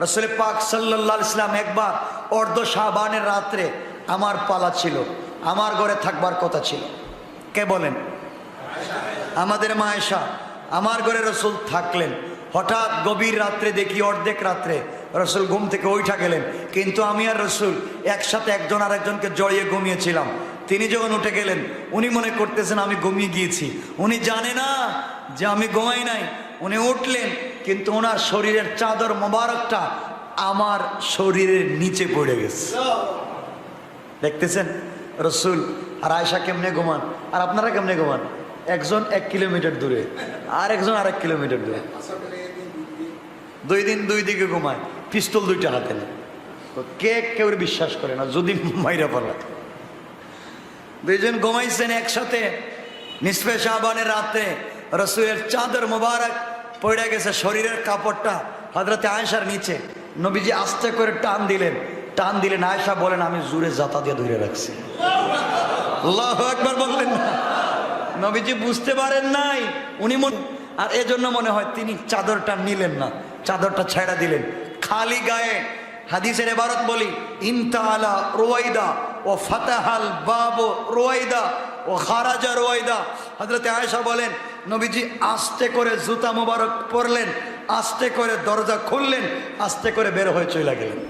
রসুল পাক সাল্লাহ ইসলাম একবার অর্ধ শাহবানের রাত্রে আমার পালা ছিল, আমার ঘরে থাকবার কথা ছিল। কে বলেন? আমাদের মায়েশা, আমার ঘরে রসুল থাকলেন। হঠাৎ গভীর রাত্রে দেখি অর্ধেক রাত্রে রসুল ঘুম থেকে ওইঠা গেলেন। কিন্তু আমি আর রসুল একসাথে একজন আর একজনকে জড়িয়ে ঘুমিয়েছিলাম। তিনি যখন উঠে গেলেন, উনি মনে করতেছেন আমি ঘুমিয়ে গিয়েছি। উনি জানে না যে আমি ঘুমাই নাই। উনি উঠলেন কিন্তু ওনার শরীরের চাদর মোবারকটা আমার শরীরের নিচে পড়ে গেছে। দেখতেছেন? রসুল আর আয়সা কেমনে ঘুমান? আর আপনারা কেমনে ঘুমান? একজন এক কিলোমিটার দূরে আর একজন আর এক কিলোমিটার দূরে। দুই দিন দুই দিকে ঘুমায় পিস্তল দুইটা হাতে নেয়। তো কে কেউ বিশ্বাস করে না যদি মাইরা পড়লা দুইজন ঘুমাইছেন একসাথে নিসফে শাহবানের রাতে রসুলের চাদর মোবারক পড়ে গেছে শরীরের কাপড়টা। হজরতে আয়সার নিচে। নবীজি আস্তে করে টান দিলেন। টান দিলেন আয়সা বলেন, আমি জুড়ে জাতা দিয়ে ধরে রাখছি। একবার বললেন। না নবীজি বুঝতে পারেন নাই। উনি আর এজন্য মনে হয় তিনি চাদরটা নিলেন না। চাদরটা ছেড়া দিলেন। খালি গায়ে হাদিসের এবারত বলি ইনতালা রোয়াইদা ও ফাতাহাল বাবু রোয়াইদা ও খারাজা রোয়াইদা হজরতে আয়েশা বলেন নবীজি আস্তে করে জুতা মোবারক পরলেন, আস্তে করে দরজা খুললেন, আস্তে করে বের হয়ে চলে গেলেন।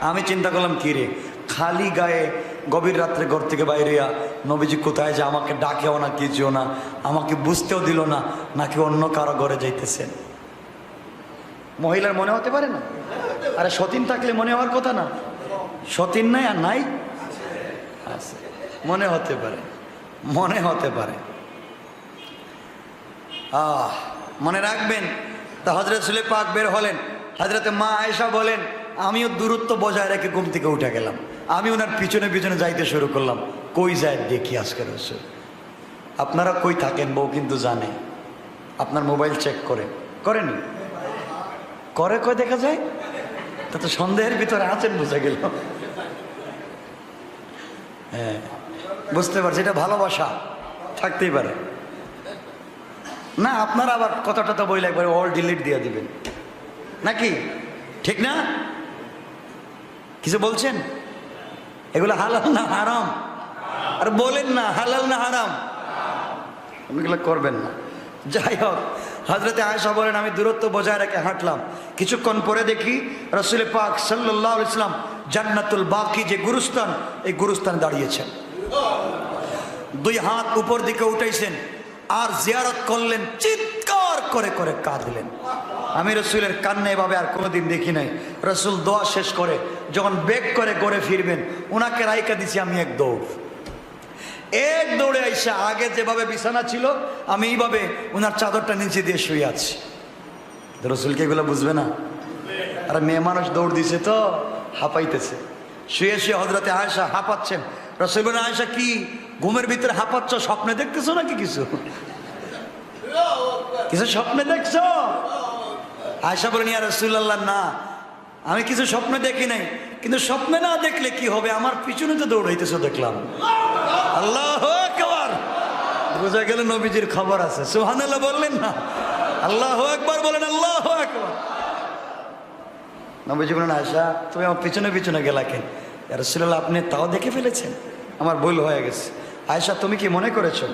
আমি চিন্তা করলাম, কি রে, খালি গায়ে গভীর রাত্রে ঘর থেকে বাইরেয়া নবীজি কোথায় যে আমাকে ডাকেও না, কিছুও না, আমাকে বুঝতেও দিল না, নাকি অন্য কারও ঘরে যাইতেছেন? মহিলার মনে হতে পারে না? আরে সতীন থাকলে মনে হওয়ার কথা না। সতীন নাই আর নাই? মনে হতে পারে। মনে হতে পারে। আহ, মনে রাখবেন, তা হজরত সুলে পাক বের হলেন হজরতে মা আয়েশা বলেন, আমিও দূরত্ব বজায় রেখে ঘুম থেকে উঠে গেলাম। আমি ওনার পিছনে পিছনে যাইতে শুরু করলাম। কই যায় দেখি আজকে রসুল। আপনারা কই থাকেন বউ কিন্তু জানে। আপনার মোবাইল চেক করে। করেনি? করে কয় দেখা যায়? তা তো সন্দেহের ভিতরে আছেন বুঝে গেল। হ্যাঁ বুঝতে পারছি, এটা ভালোবাসা। থাকতেই পারে। না, আপনারা আবার কথা টথা বইলে একবার অল ডিলিট দিয়ে দিবেন। নাকি? ঠিক না? কিছু বলছেন? এগুলো হালাল না হারাম? আর বলেন না, হালাল না হারাম? এগুলো করবেন না। যাই হোক হজরতে আয়সা বলেন, আমি দূরত্ব বজায় রেখে হাঁটলাম। কিছুক্ষণ পরে দেখি রসুল পাক সাল্লাহ ইসলাম জান্নাতুল বাকি যে গুরুস্থান, এই গুরুস্থানে দাঁড়িয়েছেন। দুই হাত উপর দিকে উঠাইছেন। আর জিয়ারত করলেন, চিৎকার করে করে কাঁদলেন। আমি রসুলের কান্না এভাবে আর কোনোদিন দেখি নাই। রসুল দোয়া শেষ করে, যখন বেগ করে গড়ে ফিরবেন ওনাকে রাইকা দিছি আমি এক দৌড়। এক দৌড়ে আইসা আগে যেভাবে বিছানা ছিল, আমি এইভাবে ওনার চাদরটা নিচে দিয়ে শুয়ে আছি। রসুলকে এগুলো বুঝবে না? আর মেয়ে মানুষ দৌড় দিছে তো, হাঁপাইতেছে। শুয়ে শুয়ে হজরতে আয়সা হাঁপাচ্ছেন। রসুল বলেন আয়সা কি ঘুমের ভিতরে হাঁপাচ্ছ? স্বপ্নে দেখতেছো নাকি কিছু? কিছু স্বপ্নে দেখছ? আয়সা বলেন ইয়া রসুল্লাহ না, আমি কিছু স্বপ্ন দেখি নাই। কিন্তু স্বপ্নে না দেখলে কি হবে? আমার পিছনে তো দৌড়াইতেছো, দেখলাম। আল্লাহ একবার বোঝা গেল নবীজির খবর আছে। সুহানাল্লাহ বললেন না। আল্লাহ একবার বলেন, আল্লাহ একবার নবীজি বলেন আয়সা তুমি আমার পিছনে পিছনে গেলা কেন? রসুল্লাহ আপনি তাও দেখে ফেলেছেন? আমার ভুল হয়ে গেছে। আয়সা তুমি কি মনে করেছ?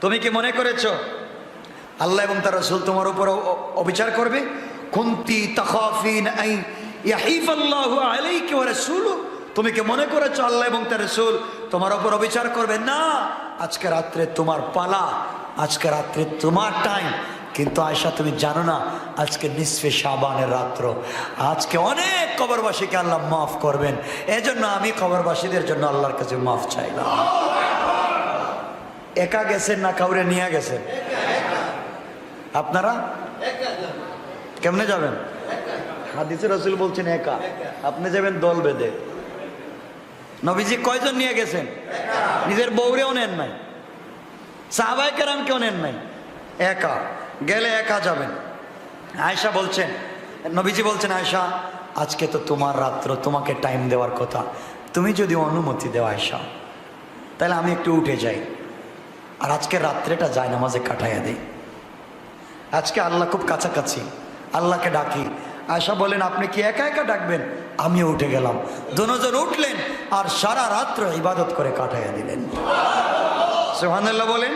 তুমি কি মনে করেছ? আল্লাহ এবং তার রসুল তোমার উপর অবিচার করবে? কুন্তি তাখাফিন তুমি কি মনে করেছ আল্লাহ এবং তার রসুল তোমার উপর অবিচার করবে? না। আজকে রাত্রে তোমার পালা, আজকে রাত্রে তোমার টাইম কিন্তু আয়সা তুমি জানো না, আজকে নিসফে শাবানের রাত্র। আজকে অনেক কবরবাসীকে আল্লাহ মাফ করবেন। এজন্য আমি কবরবাসীদের জন্য আল্লাহর কাছে মাফ চাইলাম। একা গেছেন না কাউরে নিয়ে গেছেন? আপনারা? কেমনে যাবেন? হাদিসে রসুল বলছেন একা। আপনি যাবেন দল বেঁধে। নবীজি কয়জন নিয়ে গেছেন? নিজের বউরেও নেন নাই। সাহাবাই কেরাম কেউ নেন নাই। একা। গেলে একা যাবেন। আয়সা বলছেন, নবীজি বলছেন আয়সা আজকে তো তোমার রাত্র, তোমাকে টাইম দেওয়ার কথা। তুমি যদি অনুমতি দেও আয়সা তাহলে আমি একটু উঠে যাই। আর আজকে রাত্রেটা যায় নামাজে কাটাইয়া দিই। আজকে আল্লাহ খুব কাছাকাছি, আল্লাহকে ডাকি। আয়সা বলেন আপনি কি একা একা ডাকবেন? আমিও উঠে গেলাম। দুজন উঠলেন আর সারা রাত্র ইবাদত করে কাটাইয়া দিলেন। সোহানাল্লাহ বলেন।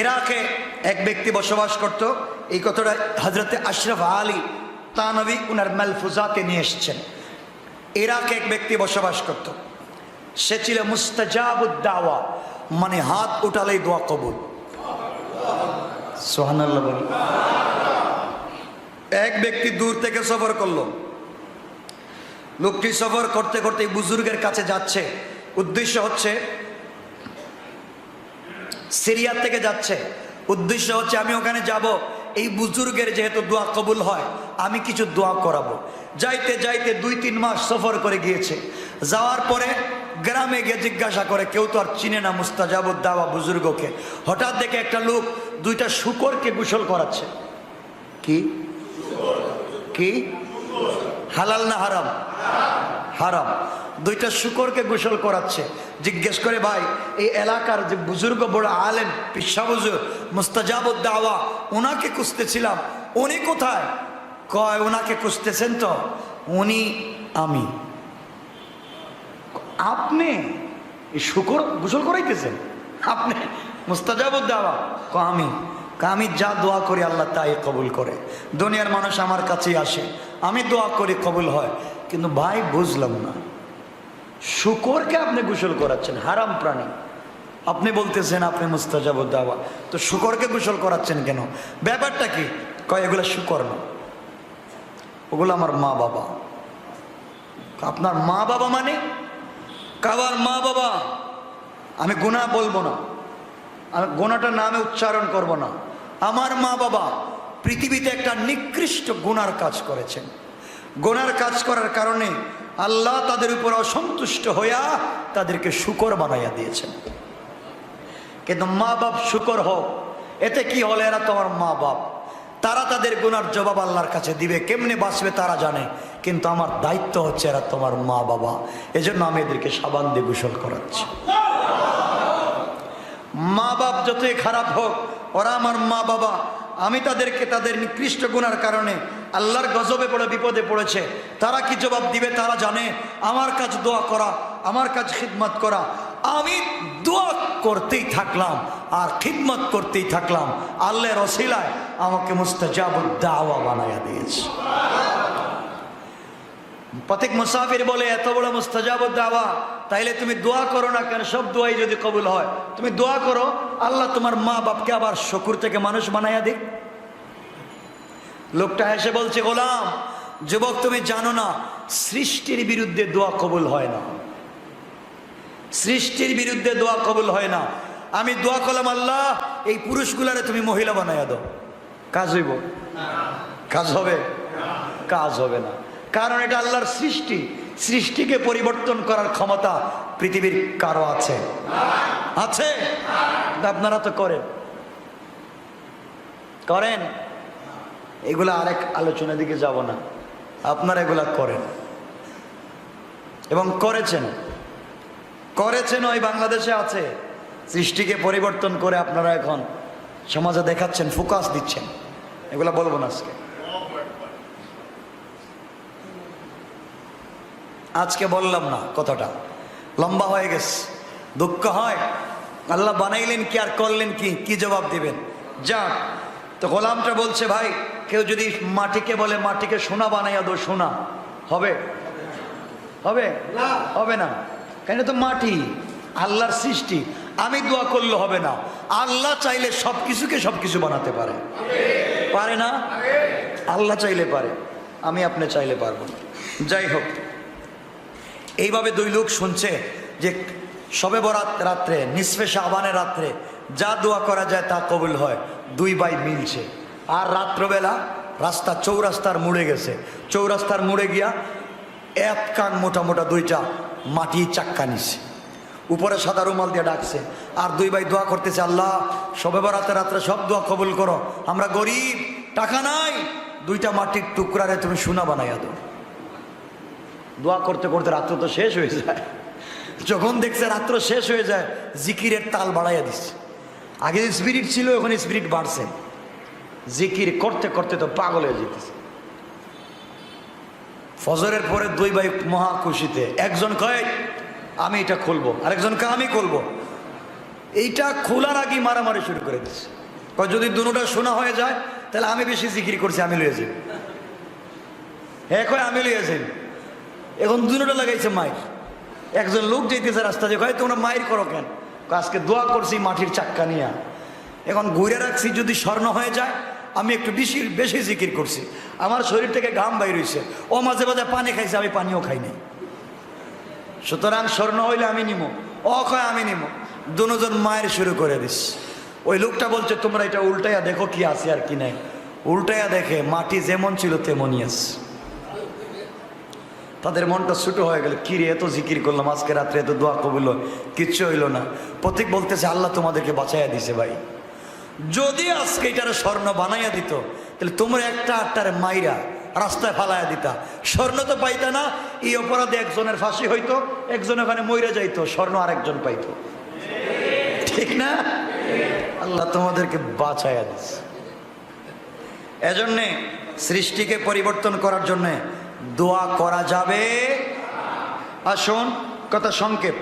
ইরাকে এক ব্যক্তি বসবাস করত। এই কথাটা হজরতে আশরফ আলী তানবী উনার মালফুজাতে নিয়ে এসছেন। ইরাকে এক ব্যক্তি বসবাস করত। সে ছিল মুস্তাজাবুদ্দাওয়া মানে হাত উঠালেই দোয়া কবুল। সোহানাল্লাহ এক ব্যক্তি দূর থেকে সফর করল। লোকটি সফর করতে করতে এই বুজুর্গের কাছে যাচ্ছে। উদ্দেশ্য হচ্ছে সিরিয়া থেকে যাচ্ছে। উদ্দেশ্য হচ্ছে আমি ওখানে যাব। এই বুজুর্গের যেহেতু দোয়া কবুল হয়, আমি কিছু দোয়া করাবো। যাইতে যাইতে দুই তিন মাস সফর করে গিয়েছে। যাওয়ার পরে গ্রামে গিয়ে জিজ্ঞাসা করে, কেউ তো আর চিনে না মুস্তাজাবুদ্দাওয়া বুজুর্গকে। হঠাৎ দেখে একটা লোক দুইটা শুকরকে গোসল করাচ্ছে। কি? কি? হালাল না হারাম? হারাম। দুইটা শুকরকে গোসল করাচ্ছে। জিজ্ঞেস করে, ভাই, এই এলাকার যে বুজুর্গ বড় আলেম পিসা বুজুর, মুস্তাজাবুদ্দাওয়া ওনাকে খুঁজতেছিলাম। উনি কোথায়? কয় ওনাকে খুঁজতেছেন তো, উনি আমি। আপনি এই শুকর গোসল করাইতেছেন? আপনি মুস্তাজাবুদ্দাওয়া। ক আমি। আমি যা দোয়া করি আল্লাহ তাই কবুল করে। দুনিয়ার মানুষ আমার কাছেই আসে। আমি দোয়া করি কবুল হয়। কিন্তু ভাই, বুঝলাম না। শুকরকে আপনি গোসল করাচ্ছেন, হারাম প্রাণী। আপনি বলতেছেন, আপনি মুস্তাজাবুদ্দাওয়া তো শুকরকে গোসল করাচ্ছেন কেন? ব্যাপারটা কি? কয়, এগুলো শুকর না। ওগুলো আমার মা বাবা। আপনার মা বাবা মানে? কাবার মা বাবা। আমি গুণা বলব না। আমি গোনাটার নামে উচ্চারণ করব না। আমার মা বাবা পৃথিবীতে একটা নিকৃষ্ট গুনার কাজ করেছেন। গোনার কাজ করার কারণে আল্লাহ তাদের উপর অসন্তুষ্ট হইয়া তাদেরকে শুকর বানাইয়া দিয়েছেন। কিন্তু মা বাপ শুকর হোক, এতে কি হলে? এরা তোমার মা বাপ তারা তাদের গুনার জবাব আল্লাহর কাছে দিবে। কেমনে বাঁচবে তারা জানে, কিন্তু আমার দায়িত্ব হচ্ছে এরা তোমার মা বাবা এজন্য আমি এদেরকে সাবান দিয়ে গোসল করাচ্ছি। মা বাপ যতই খারাপ হোক, ওরা আমার মা বাবা আমি তাদেরকে তাদের নিকৃষ্ট গুণার কারণে আল্লাহর গজবে পড়ে, বিপদে পড়েছে। তারা কি জবাব দিবে? তারা জানে। আমার কাজ দোয়া করা, আমার কাজ খিদমত করা। আমি দোয়া করতেই থাকলাম আর খিদমত করতেই থাকলাম। আল্লাহর রসিলায় আমাকে মুস্তাজাবুদ্দাওয়া বানাইয়া দিয়েছে। প্রত্যেক মুসাফির বলে, এত বড় মুস্তাজাবুদ্দাওয়া তাইলে তুমি দোয়া করো না কেন? সব দোয়াই যদি কবুল হয়। তুমি দোয়া করো, আল্লাহ তোমার মা বাপকে আবার শকুর থেকে মানুষ বানাইয়া দিক। লোকটা এসে বলছে, গোলাম, যুবক, তুমি জানো না, সৃষ্টির বিরুদ্ধে দোয়া কবুল হয় না। সৃষ্টির বিরুদ্ধে দোয়া কবুল হয় না। আমি দোয়া করলাম, আল্লাহ, এই পুরুষগুলারে তুমি মহিলা বানাইয়া দাও। কাজ হইব। কাজ হবে? কাজ হবে না। কারণ এটা আল্লাহর সৃষ্টি। সৃষ্টিকে পরিবর্তন করার ক্ষমতা পৃথিবীর কারও আছে? আছে? আপনারা তো করেন। করেন? এগুলা আরেক আলোচনার দিকে যাব না। আপনারা এগুলা করেন। এবং করেছেন। করেছেন ওই বাংলাদেশে আছে। সৃষ্টিকে পরিবর্তন করে আপনারা এখন সমাজে দেখাচ্ছেন ফোকাস দিচ্ছেন। এগুলা বলব না আজকে। আজকে বললাম না কথাটা। লম্বা হয়ে গেছে। দুঃখ হয়। আল্লাহ বানাইলেন কি আর করলেন কি? কি জবাব দিবেন? যাক তো গোলামটা বলছে ভাই কেউ যদি মাটিকে বলে মাটিকে সোনা বানাইয়া দো সোনা। হবে? হবে? হবে না। কেন তো মাটি? আল্লাহর সৃষ্টি। আমি দোয়া করলে হবে না। আল্লাহ চাইলে সব কিছুকে সব কিছু বানাতে পারে। পারে না? আল্লাহ চাইলে পারে। আমি আপনি চাইলে পারব না। যাই হোক। এইভাবে দুই লোক শুনছে যে সবে বরাত রাত্রে, নিসফে শাহবানের রাত্রে যা দোয়া করা যায় তা কবুল হয়, দুই ভাই মিলছে। আর রাত্রবেলা রাস্তা, চৌরাস্তার মুড়ে গেছে। চৌরাস্তার মুড়ে গিয়া এক কান মোটা মোটা দুইটা মাটি চাক্কা নিছে। উপরে সাদা রুমাল দিয়ে ডাকছে। আর দুই ভাই দোয়া করতেছে, আল্লাহ, সবে বরাতে রাত্রে সব দোয়া কবুল করো। আমরা গরিব, টাকা নাই। দুইটা মাটির টুকরারে তুমি সোনা বানাইয়া দাও। দোয়া করতে করতে রাত্র তো শেষ হয়ে যায়। যখন দেখছে রাত্র শেষ হয়ে যায়, জিকিরের তাল বাড়াইয়া দিচ্ছে। আগে স্পিরিট ছিল, এখন স্পিরিট বাড়ছে। জিকির করতে করতে তো পাগল হয়ে যেতেছে। ফজরের পরে দুই ভাই মহা খুশিতে, একজন কয়, আমি এটা খুলবো। আরেকজন কয়, আমি খুলবো। এইটা খোলার আগে মারামারি শুরু করে দিচ্ছে। কয়, যদি দুটা শোনা হয়ে যায়, তাহলে আমি বেশি জিকির করছি, আমি লইয়া যাই। হ্যাঁ কয়, আমি লইয়া যাই। এখন দুটা লাগাইছে মায়ের একজন লোক যেতেছে রাস্তা দিয়ে, কয়, তোমরা মায়ের করো কেন? আজকে দোয়া করছি মাটির চাক্কা নিয়ে। এখন ঘুরে রাখছি যদি স্বর্ণ হয়ে যায়, আমি একটু বেশি বেশি জিকির করছি। আমার শরীর থেকে ঘাম বাইর হয়েছে ও মাঝে মাঝে পানি খাইছে, আমি পানিও খাই নাই। সুতরাং স্বর্ণ হইলে আমি নিব ও কয়, আমি নিব দুজন মায়ের শুরু করে দিস। ওই লোকটা বলছে, তোমরা এটা উল্টাইয়া দেখো কি আছে আর কি নাই। উল্টাইয়া দেখে মাটি যেমন ছিল তেমনই আছে। তাদের মনটা ছোটো হয়ে গেল। কি রে, এত জিকির করলাম, আজকে রাত্রে এত দোয়া কবুল কিচ্ছু হইল না। প্রতীক বলতেছে, আল্লাহ তোমাদেরকে বাঁচাইয়া দিছে ভাই। যদি আজকে এটারে স্বর্ণ বানাইয়া দিত, তাহলে তোমরা একটা আটটার মাইরা রাস্তায় ফালাইয়া দিতা। স্বর্ণ তো পাইতা না, এই অপরাধে একজনের ফাঁসি হইতো, একজন ওখানে মইরা যাইতো, স্বর্ণ আরেকজন পাইতো। ঠিক না? আল্লাহ তোমাদেরকে বাঁচাইয়া দিছে। এজন্যে সৃষ্টিকে পরিবর্তন করার জন্যে দোয়া করা যাবে। আসুন কথা সংক্ষেপ।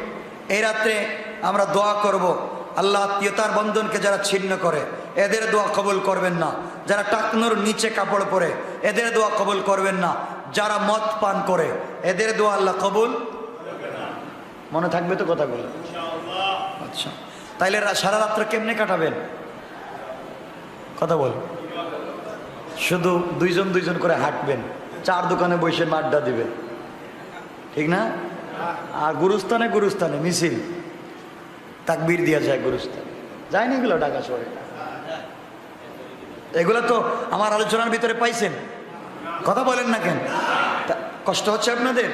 এই রাত্রে আমরা দোয়া করব। আল্লাহ আত্মীয়তার বন্ধনকে যারা ছিন্ন করে এদের দোয়া কবুল করবেন না। যারা টাকনুর নিচে কাপড় পরে এদের দোয়া কবুল করবেন না। যারা মদ পান করে এদের দোয়া আল্লাহ কবুল মনে থাকবে তো কথাগুলো? আচ্ছা তাইলে সারা রাত্র কেমনে কাটাবেন? কথা বল। শুধু দুইজন দুইজন করে হাঁটবেন। চার দোকানে বসে আড্ডা দিবেন ঠিক না? আর গুরুস্থানে গুরুস্থানে মিছিল। তাকবীর দিয়া যায় গুরুস্থানে। যায়নি এগুলো ঢাকা শহরে? এগুলো তো আমার আলোচনার ভিতরে পাইছেন। কথা বলেন না কেন? কষ্ট হচ্ছে আপনাদের?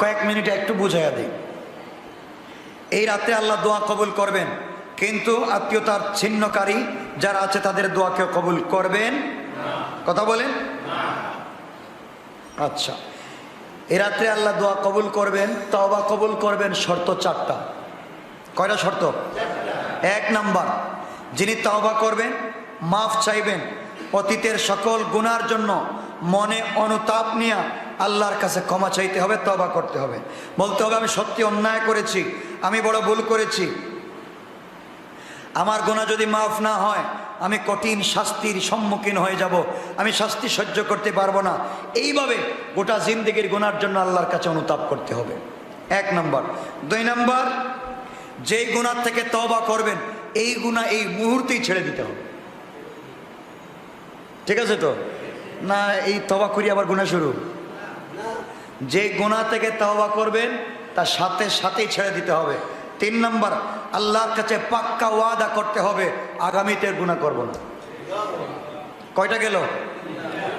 কয়েক মিনিটে একটু বুঝাইয়া দিই। এই রাতে আল্লাহ দোয়া কবুল করবেন। কিন্তু আত্মীয়তার ছিন্নকারী যারা আছে তাদের দোয়াকেও কবুল করবেন? কথা বলেন? আচ্ছা। এ রাত্রে আল্লাহ দোয়া কবুল করবেন, তওবা কবুল করবেন, শর্ত চারটা। কয়টা শর্ত? এক নাম্বার, যিনি তওবা করবেন, মাফ চাইবেন অতীতের সকল গুনার জন্য মনে অনুতাপ নিয়ে আল্লাহর কাছে ক্ষমা চাইতে হবে, তওবা করতে হবে। বলতে হবে, আমি সত্যি অন্যায় করেছি, আমি বড় ভুল করেছি আমার গোনা যদি মাফ না হয়, আমি কঠিন শাস্তির সম্মুখীন হয়ে যাব। আমি শাস্তি সহ্য করতে পারব না। এইভাবে গোটা জিন্দগির গোনার জন্য আল্লাহর কাছে অনুতাপ করতে হবে। এক নম্বর। দুই নম্বর, যেই গুণার থেকে তবা করবেন, এই গুণা এই মুহূর্তেই ছেড়ে দিতে হবে। ঠিক আছে তো? না, এই তবা করি, আবার গুণা শুরু। যে গুণা থেকে তওবা করবেন, তার সাথে সাথেই ছেড়ে দিতে হবে। তিন নম্বর, আল্লাহর কাছে পাক্কা ওয়াদা করতে হবে, আগামীতে গুণা করব না। কয়টা গেল?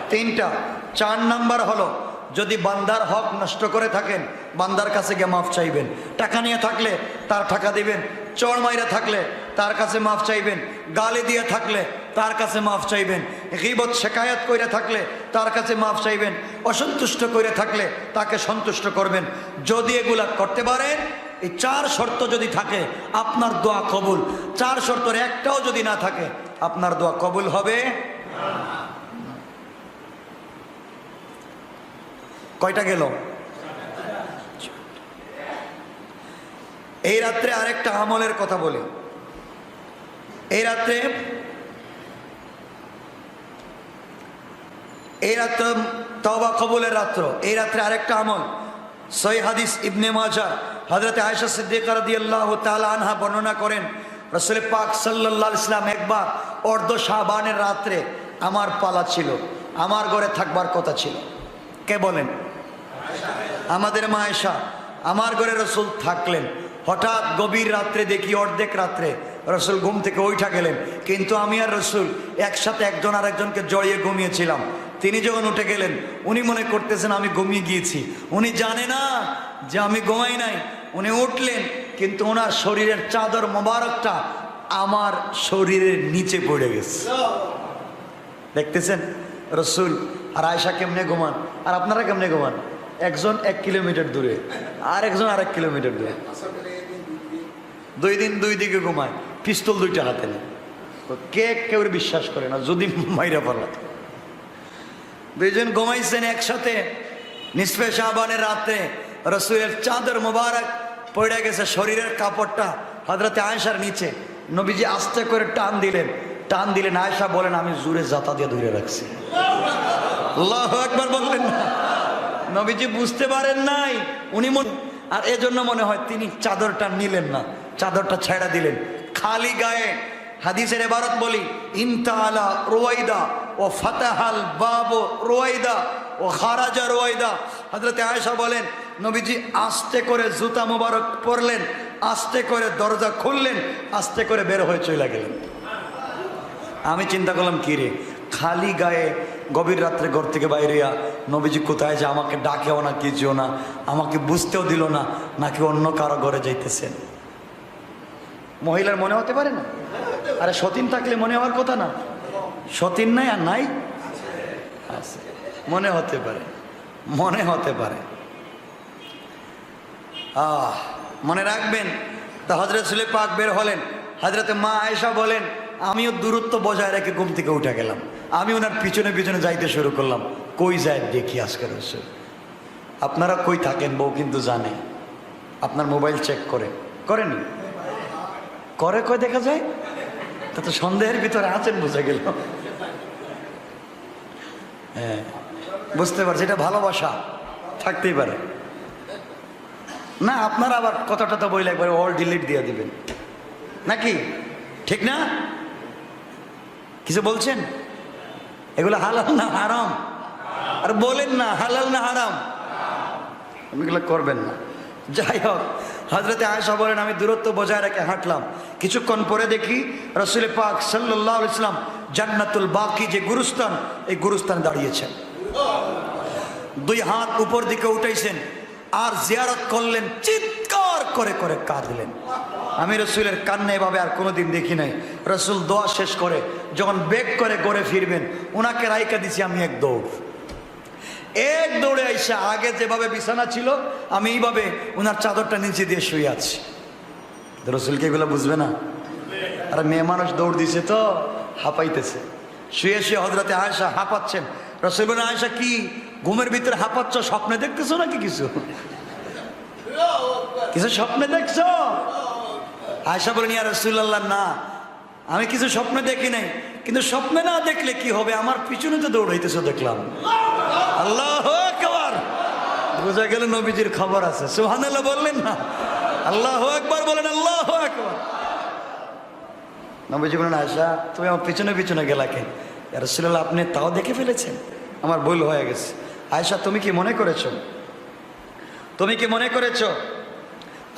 তিনটা। চার নাম্বার হলো, যদি বান্দার হক নষ্ট করে থাকেন, বান্দার কাছে গিয়ে মাফ চাইবেন। টাকা নিয়ে থাকলে তার টাকা দিবেন চড় মাইরা থাকলে তার কাছে মাফ চাইবেন, গালি দিয়ে থাকলে তার কাছে মাফ চাইবেন, গিবত শেখায়াত করে থাকলে তার কাছে মাফ চাইবেন, অসন্তুষ্ট করে থাকলে তাকে সন্তুষ্ট করবেন। যদি এগুলা করতে পারেন এই চার শর্ত যদি থাকে, আপনার দোয়া কবুল। চার শর্তর একটাও যদি না থাকে, আপনার দোয়া কবুল হবে কয়টা গেল? এই রাত্রে আরেকটা আমলের কথা বলি। এই রাত্রে, এই রাত্র তবা কবুলের রাত্র, এই রাত্রে আরেকটা আমল। সই হাদিস ইবনে মাজা হজরত আয়সা সিদ্দিকা রাদিয়াল্লাহু তাআলা আনহা বর্ণনা করেন, রসুল পাক আলাইহি ইসলাম একবার অর্ধ শাবানের রাত্রে আমার পালা ছিল, আমার ঘরে থাকবার কথা ছিল। কে বলেন? আমাদের মা আয়েশা, আমার ঘরে রসুল থাকলেন। হঠাৎ গভীর রাত্রে দেখি অর্ধেক রাত্রে রসুল ঘুম থেকে ওইঠা গেলেন, কিন্তু আমি আর রসুল একসাথে একজন আর একজনকে জড়িয়ে ঘুমিয়েছিলাম। তিনি যখন উঠে গেলেন, উনি মনে করতেছেন আমি ঘুমিয়ে গিয়েছি। উনি জানে না যে আমি ঘুমাই নাই। উনি উঠলেন, কিন্তু ওনার শরীরের চাদর মোবারকটা আমার শরীরের নিচে পড়ে গেছে। দেখতেছেন? রসুল, আর আয়সা কেমনে ঘুমান? আর আপনারা কেমনে ঘুমান? একজন এক কিলোমিটার দূরে, আর একজন আর এক কিলোমিটার দূরে। দুই দিন দুই দিকে ঘুমায়, পিস্তল দুইটা হাতে নেয়। কে কেউ বিশ্বাস করে না, যদি মাইরা পারল দুইজন ঘুমাইছেন একসাথে। নিসফে শাহবানের রাতে রসুলের চাঁদের মোবারক পড়ে গেছে শরীরের কাপড়টা হজরতে আয়সার নিচে। নবীজি আস্তে করে টান দিলেন। টান দিলেন আয়সা বলেন, আমি জুড়ে জাতা দিয়ে ধরে রাখছি। একবার বললেন। না নবীজি বুঝতে পারেন নাই, উনি আর এজন্য মনে হয় তিনি চাদরটা নিলেন না, চাদরটা ছেড়া দিলেন। খালি গায়ে হাদিসের এবারত বলি ইনতালা রোয়াইদা ও ফাতাহাল বাব রোয়াইদা, ও খারাজা রোয়াইদা। হজরতে আয়েশা বলেন, নবীজি আস্তে করে জুতা মোবারক পরলেন, আস্তে করে দরজা খুললেন, আস্তে করে বের হয়ে চলে গেলেন। আমি চিন্তা করলাম, কি রে, খালি গায়ে গভীর রাত্রে ঘর থেকে বাইরেয়া নবীজি কোথায় যে আমাকে ডাকেও না, কিছুও না, আমাকে বুঝতেও দিল না, নাকি অন্য কারও ঘরে যাইতেছেন? মহিলার মনে হতে পারে না? আরে সতীন থাকলে মনে হওয়ার কথা না। সতীন নাই আর নাই? আছে। মনে হতে পারে। মনে হতে পারে। আহ, মনে রাখবেন, তা হজরত সুলে পাক বের হলেন হজরতে মা আয়েশা বলেন, আমিও দূরত্ব বজায় রেখে ঘুম থেকে উঠে গেলাম। আমি ওনার পিছনে পিছনে যাইতে শুরু করলাম। কই যায় দেখি আজকে রসুল? আপনারা কই থাকেন বউ কিন্তু জানে। আপনার মোবাইল চেক করে। করেনি? করে কয় দেখা যায়? তা তো সন্দেহের ভিতরে আছেন বুঝে গেল। হ্যাঁ বুঝতে পারছি, এটা ভালোবাসা, থাকতেই পারে। না, আপনারা আবার কথাটা তো বইলে একবার অল ডিলিট দিয়ে দিবেন। নাকি? ঠিক না? কিছু বলছেন? এগুলো হালাল না হারাম? আর বলেন না, হালাল না হারাম? এগুলো করবেন না। যাই হোক হজরতে আয়সা বলেন, আমি দূরত্ব বজায় রেখে হাঁটলাম। কিছুক্ষণ পরে দেখি রসুল পাক সাল্লাহ ইসলাম জান্নাতুল বাকি যে গুরুস্থান, এই গুরুস্থানে দাঁড়িয়েছেন। দুই হাত উপর দিকে উঠাইছেন আর জিয়ারত করলেন, চিৎকার করে করে কাঁদলেন। আমি রসুলের কান্না এভাবে আর কোনোদিন দেখি নাই। রসুল দোয়া শেষ করে, যখন বেগ করে গড়ে ফিরবেন ওনাকে রাইকা দিছি আমি এক দৌড়। এক দৌড়ে আইসা আগে যেভাবে বিছানা ছিল, আমি এইভাবে ওনার চাদরটা নিচে দিয়ে শুয়ে আছি। রসুলকে এগুলো বুঝবে না? আর মেয়ে মানুষ দৌড় দিছে তো, হাঁপাইতেছে। শুয়ে শুয়ে হজরতে আয়সা হাঁপাচ্ছেন। রসুল বলেন আয়সা কি, ঘুমের ভিতরে হাঁপাচ্ছ, স্বপ্নে দেখতেছো নাকি কিছু? কিছু স্বপ্নে দেখছ? আয়সা বলেন, ইয়া রসুল্লাহ না। আমি কিছু স্বপ্নে দেখি নাই, কিন্তু স্বপ্নে না দেখলে কি হবে? আমার পিছনে তো দৌড় দৌড়াইতেছো, দেখলাম। আল্লাহ একবার বোঝা গেল নবীজির খবর আছে। সুহানাল্লাহ বললেন না। আল্লাহ একবার বলেন, আল্লাহ একবার নবীজি বলেন, আয়সা, তুমি আমার পিছনে পিছনে গেলা কেন? রসুল্লাহ আপনি তাও দেখে ফেলেছেন? আমার ভুল হয়ে গেছে। আয়সা, তুমি কি মনে করেছ? তুমি কি মনে করেছ?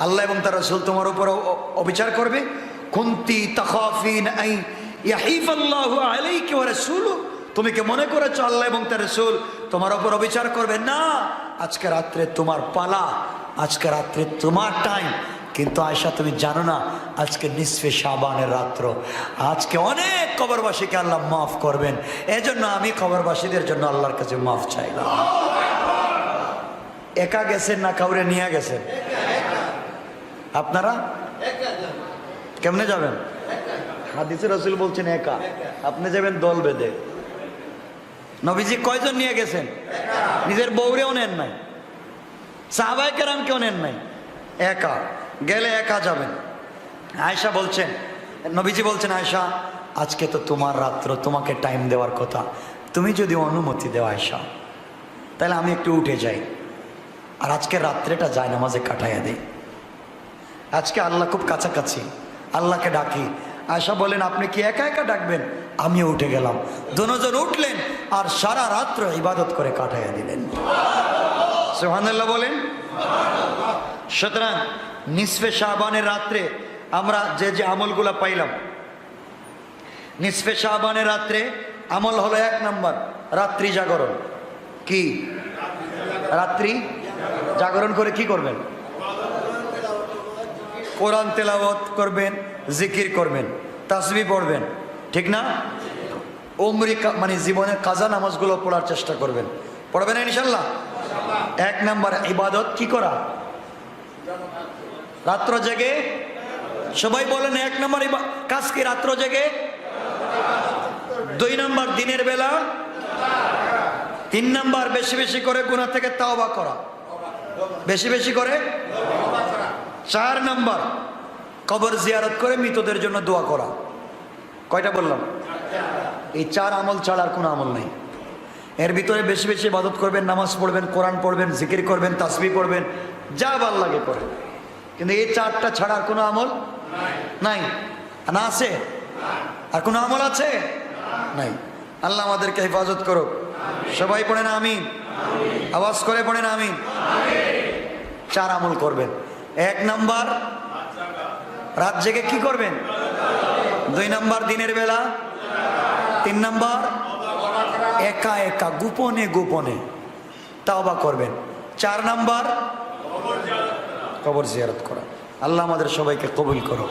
আল্লাহ এবং তার রসুল তোমার উপর অবিচার করবে? কুন্তি তাখাফিন আই ইয়াহিফ আল্লাহু আলাইকি ওয়া রাসূলু তুমি কি মনে করেছ আল্লাহ এবং তার রসুল তোমার ওপর অবিচার করবে। না, আজকে রাত্রে তোমার পালা, আজকে রাত্রে তোমার টাইম কিন্তু আয়সা তুমি জানো না, আজকে নিসফে সাবানের রাত্র। আজকে অনেক কবরবাসীকে আল্লাহ মাফ করবেন। এজন্য আমি কবরবাসীদের জন্য আল্লাহর কাছে মাফ চাইলাম। একা গেছেন না কাউরে নিয়ে গেছেন? আপনারা? কেমনে যাবেন? হাদিসের রসুল বলছেন, একা। আপনি যাবেন দল বেঁধে। নবীজি কয়জন নিয়ে গেছেন? নিজের বউরেও নেন নাই। সাহাবাই কেরাম কেউ নেন নাই। একা, গেলে একা যাবেন। আয়সা বলছেন, নবীজি বলছেন আয়সা আজকে তো তোমার রাত্র, তোমাকে টাইম দেওয়ার কথা। তুমি যদি অনুমতি দেও আয়সা তাহলে আমি একটু উঠে যাই। আর আজকে রাত্রেটা যায় নামাজে কাটাইয়া দিই। আজকে আল্লাহ খুব কাছাকাছি, আল্লাহকে ডাকি। আয়সা বলেন আপনি কি একা একা ডাকবেন? আমিও উঠে গেলাম। দুজন উঠলেন আর সারা রাত্র ইবাদত করে কাটাইয়া দিলেন। সোহানাল্লাহ বলেন। সুতরাং নিসফে শাহবানের রাত্রে আমরা যে যে আমলগুলা পাইলাম, নিসফে শাহবানের রাত্রে আমল হলো এক নম্বর, রাত্রি জাগরণ। কি? রাত্রি জাগরণ করে কি করবেন? কোরআন তেলাওয়াত করবেন জিকির করবেন, তাসবি পড়বেন, ঠিক না? ওমরি মানে জীবনের কাজা নামাজগুলো পড়ার চেষ্টা করবেন। পড়বেন ইনশাল্লাহ এক নাম্বার, ইবাদত কি করা? রাত্র জেগে? সবাই বলেন এক নম্বর কাজ কি রাত্র জেগে? দুই নাম্বার, দিনের বেলা? তিন নাম্বার, বেশি বেশি করে গুণা থেকে তাওবা করা। বেশি বেশি করে? চার নাম্বার কবর জিয়ারত করে মৃতদের জন্য দোয়া করা। কয়টা বললাম? এই চার আমল ছাড়া আর কোনো আমল নেই। এর ভিতরে বেশি বেশি ইবাদত করবেন, নামাজ পড়বেন, কোরআন পড়বেন, জিকির করবেন, তাসবি পড়বেন যা ভালো লাগে করেন। কিন্তু এই চারটা ছাড়া আর কোনো আমল নাই। না আছে? আর কোনো আমল আছে? নাই। আল্লাহ আমাদেরকে হেফাজত করো সবাই পড়েন আমিন। আওয়াজ করে পড়েন আমিন। চার আমল করবেন। এক নাম্বার রাত জেগে কি করবেন? দুই নাম্বার দিনের বেলা, তিন নাম্বার, একা একা, গোপনে গোপনে তাওবা করবেন। চার নাম্বার, কবর জিয়ারত করা। আল্লাহ আমাদের সবাইকে কবুল করো